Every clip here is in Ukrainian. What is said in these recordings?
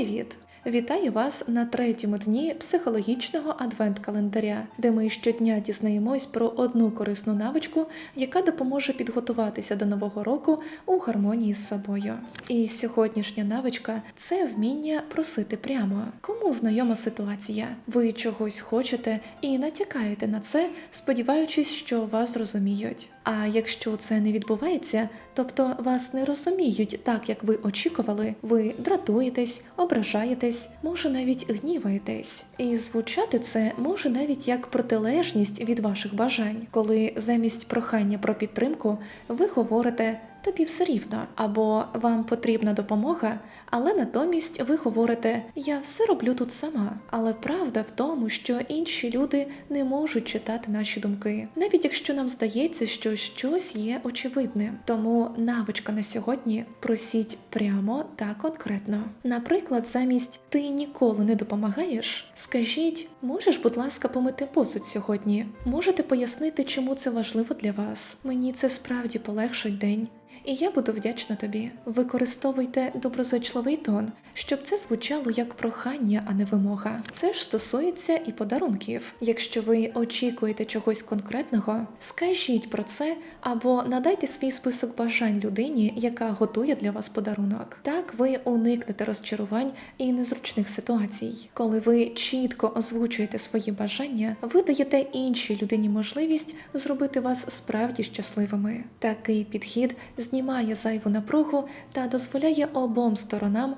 Привіт! Вітаю вас на третьому дні психологічного адвент-календаря, де ми щодня дізнаємось про одну корисну навичку, яка допоможе підготуватися до нового року у гармонії з собою. І сьогоднішня навичка це вміння просити прямо. Кому знайома ситуація? Ви чогось хочете і натякаєте на це, сподіваючись, що вас зрозуміють. А якщо це не відбувається, тобто вас не розуміють так, як ви очікували, ви дратуєтесь, ображаєтесь, може навіть гніваєтесь. І звучати це може навіть як протилежність від ваших бажань, коли замість прохання про підтримку ви говорите. Тобі все рівно, або вам потрібна допомога, але натомість ви говорите Я все роблю тут сама. Але правда в тому, що інші люди не можуть читати наші думки, навіть якщо нам здається, що щось є очевидним. Тому навичка на сьогодні просіть прямо та конкретно. Наприклад, замість ти ніколи не допомагаєш, скажіть, можеш, будь ласка, помити посуд сьогодні? Можете пояснити, чому це важливо для вас? Мені це справді полегшить день. І я буду вдячна тобі. Використовуйте доброзичливий тон, щоб це звучало як прохання, а не вимога. Це ж стосується і подарунків. Якщо ви очікуєте чогось конкретного, скажіть про це або надайте свій список бажань людині, яка готує для вас подарунок. Так ви уникнете розчарувань і незручних ситуацій. Коли ви чітко озвучуєте свої бажання, ви даєте іншій людині можливість зробити вас справді щасливими. Такий підхід знімає зайву напругу та дозволяє обом сторонам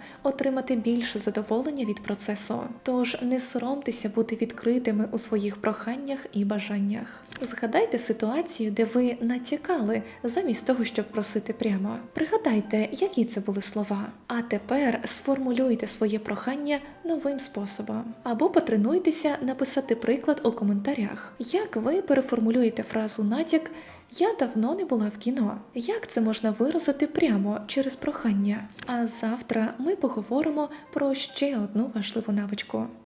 отримати більше задоволення від процесу. Тож не соромтеся бути відкритими у своїх проханнях і бажаннях. Згадайте ситуацію, де ви натякали замість того, щоб просити прямо. Пригадайте, які це були слова. А тепер сформулюйте своє прохання новим способом. Або потренуйтеся написати приклад у коментарях. Як ви переформулюєте фразу натяк я давно не була в кіно. Як це можна виразити прямо через прохання? А завтра ми поговоримо про ще одну важливу навичку.